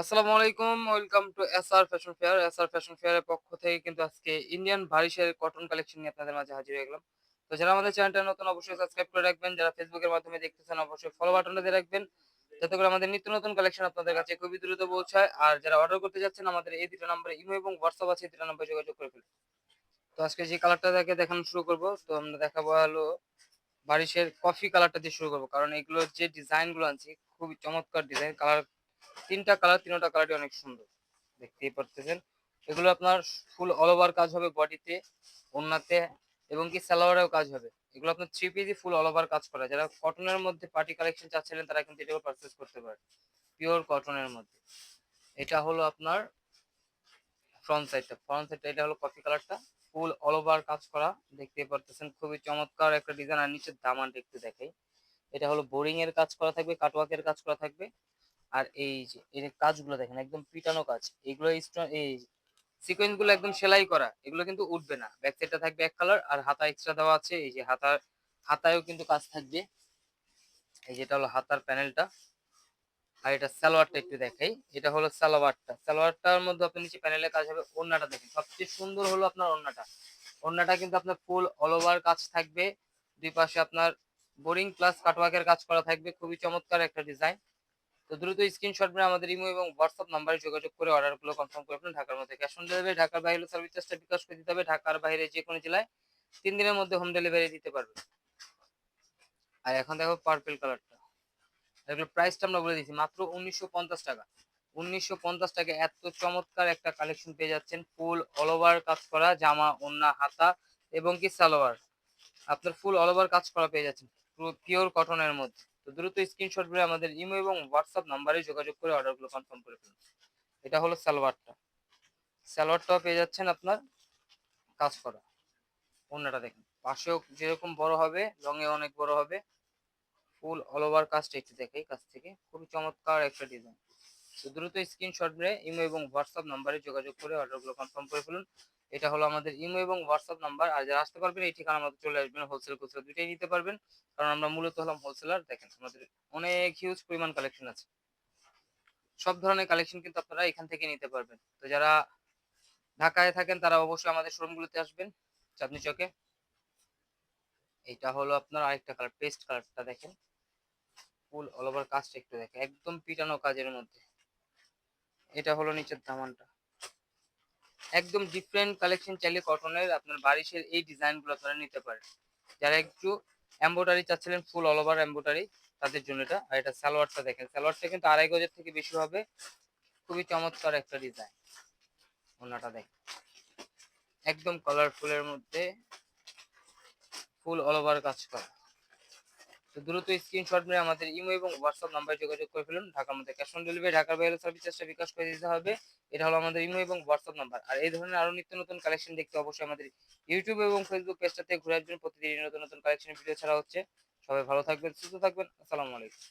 আসসালামু আলাইকুম, welcome to SR fashion fair. SR fashion ফেয়ারের পক্ষ থেকে কিন্তু আজকে ইন্ডিয়ান বারিশের কটন কালেকশন নিয়ে আপনাদের মাঝে হাজির হয়ে গেলাম। তো যারা আমাদের চ্যানেলটা নতুন, অবশ্যই সাবস্ক্রাইব করে রাখবেন। যারা ফেসবুকের মাধ্যমে দেখতেছেন, অবশ্যই ফলো বাটনটা দিয়ে রাখবেন। যাতে করে আমাদের নিত্য নতুন কালেকশন আপনাদের কাছে খুবই দ্রুত পৌঁছায়। আর যারা অর্ডার করতে যাচ্ছেন, আমাদের এই দুটো নম্বরে ইমো এবং হোয়াটসঅ্যাপ আছে, এই দুটো নম্বরে যোগাযোগ করে ফেলুন। তো আজকে যে কালারটা দেখে দেখানো শুরু করব, তো আমরা দেখাবো হলো বারিশের কফি কালারটা দিয়ে শুরু করব। কারণ এগুলোর যে ডিজাইনগুলো আনছি, খুবই চমৎকার ডিজাইন কালার তিনটা কালার তিনটা কালারই অনেক সুন্দর। দেখতেই পারতেছেন। এগুলো আপনার ফুল অল ওভার কাজ হবে বডিতে ওন্নাতে এবং কি সালোয়ারেও কাজ হবে। এগুলো আপনার three PG full all over কাজ করা। যারা কটনের মধ্যে পার্টি কালেকশন চাচ্ছিলেন, তারা কিন্তু এটাও পারচেস করতে পারে পিওর কটনের মধ্যে। এটা হলো আপনার ফ্রন্ট সাইডটা ফ্রন্ট সাইডটা এটা হলো কফি কালারটা ফুল অল ওভার কাজ করা। দেখতে পারতেছেন, খুবই চমৎকার একটা ডিজাইন আর নিচের দামানটা একটু দেখাই। এটা হলো বোরিং এর কাজ করা থাকবে কাটওয়ার্কের কাজ করা থাকবে। আর এই যে এর কাজগুলো দেখেন, একদম পিটানো কাজ। এগুলো এই সিকোয়েন্সগুলো একদম সেলাই করা, এগুলো কিন্তু উঠবে না। ব্যাক সাইডটা থাকবে এক কালার আর হাতা এক্সট্রা দেওয়া আছে, এই যে হাতার, হাতায়ও কিন্তু কাজ থাকবে। এই যেটা হলো হাতার প্যানেলটা। আর এটা সালোয়ারটা একটু দেখাই। এটা হলো সালোয়ারটা। সালোয়ারটার মধ্যে আপনার নিচে প্যানেলে কাজ হবে, ওড়নাটা দেখেন। সবচেয়ে সুন্দর হলো আপনার ওড়নাটা। ওড়নাটা কিন্তু আপনার ফুল অল ওভার কাজ থাকবে। দুই পাশে আপনার বোরিং প্লাস কাটওয়ার্কের কাজ করা থাকবে। খুবই চমৎকার একটা ডিজাইন তো দ্রুত স্ক্রিনশট মেরে আমাদের ইমো এবং হোয়াটসঅ্যাপ নাম্বারে যোগাযোগ করে অর্ডারগুলো কনফার্ম করে ফেলুন ঢাকার মধ্যে ক্যাশ অন ডেলিভারি ঢাকার বাইরে সার্ভিস বিকাশ করে দিতে হবে। ঢাকার বাইরে যে কোনো জেলায় তিন দিনের মধ্যে হোম ডেলিভারি দিতে পারবে। আর এখন দেখো পার্পেল কালারটা এগুলো প্রাইসটা আমরা বলে দিচ্ছি মাত্র উনিশশো পঞ্চাশ টাকা। উনিশশো পঞ্চাশ টাকা এত চমৎকার একটা কালেকশন পেয়ে যাচ্ছেন। ফুল অল ওভার কাজ করা, জামা ওন্না হাতা এবং কি সালোয়ার। আপনার ফুল অল ওভার কাজ করা পেয়ে যাচ্ছেন। পিওর কটনের মধ্যে। তো দ্রুত স্ক্রিনশট করে আমাদের ইমো এবং হোয়াটসঅ্যাপ নাম্বারে যোগাযোগ করে অর্ডারগুলো কনফার্ম করে ফেলুন। এটা হলো সালোয়ারটা। সালোয়ারটাও পেয়ে যাচ্ছেন আপনার কাজ করা। অন্যটা দেখেন। পাশেও যেরকম বড় হবে, রঙে অনেক বড় হবে। ফুল অল ওভার কাজটা একটু দেখাই কাছ থেকে। খুবই চমৎকার একটা ডিজাইন দ্রুত স্ক্রিনশট মেরে ইমো এবং হোয়াটসঅ্যাপ নাম্বারে যোগাযোগ করে অর্ডারগুলো কনফার্ম করে ফেলুন। এটা হলো আমাদের ইমো এবং হোয়াটসঅ্যাপ নাম্বার আর যারা আসতে পারবেন, এই ঠিকানা আমাদের চলে আসবেন হোলসেল খুচরা দুইটাই নিতে পারবেন। কারণ আমরা মূলত হলাম হোলসেলার দেখেন, আমাদের অনেক হিউজ পরিমাণ কালেকশন আছে। সব ধরনের কালেকশন কিন্তু আপনারা এখান থেকে নিতে পারবেন। তো যারা ঢাকায় থাকেন, তারা অবশ্যই আমাদের শোরুমগুলোতে আসবেন, চাঁদনি চকে। এটা হলো আপনার আরেকটা কালার পেস্ট কালারটা দেখেন। ফুল অল ওভার কাজটা একটু দেখেন। একদম পিটানো কাজের মধ্যে। এটা হলো নিচের দামানটা একদম ডিফারেন্ট কালেকশন চাইলে কটনের আপনার বারিশের এই ডিজাইনগুলো আপনারা নিতে পারেন। যারা একটু এম্বোটারি চাচ্ছিলেন ফুল অল ওভার এম্বোটারি তাদের জন্য এটা। আর এটা সালোয়ারটা দেখেন, সালোয়ারটা কিন্তু আড়াই গজের থেকে বেশি হবে। খুবই চমৎকার একটা ডিজাইন ওনাটা দেখেন। একদম কালারফুলের মধ্যে ফুল অল ওভার কাজ করা। দ্রুত স্ক্রিনশট মেরে আমাদের ইমো এবং হোয়াটসঅ্যাপ নাম্বারে যোগাযোগ করে ফেলুন। ঢাকার মধ্যে ক্যাশ অন ডেলিভারি ঢাকার বাইরে সার্ভিস বিকাশ করে দিতে হবে। এটা হলো আমাদের ইমো এবং হোয়াটসঅ্যাপ নাম্বার আর এই ধরনের আরও নিত্য নতুন কালেকশন দেখতে অবশ্যই আমাদের ইউটিউব এবং ফেসবুক পেজটাতে ঘুরে আসবেন। প্রতিদিন নতুন নতুন কালেকশন ভিডিও ছাড়া হচ্ছে। সবাই ভালো থাকবেন, সুস্থ থাকবেন। আসসালামু আলাইকুম।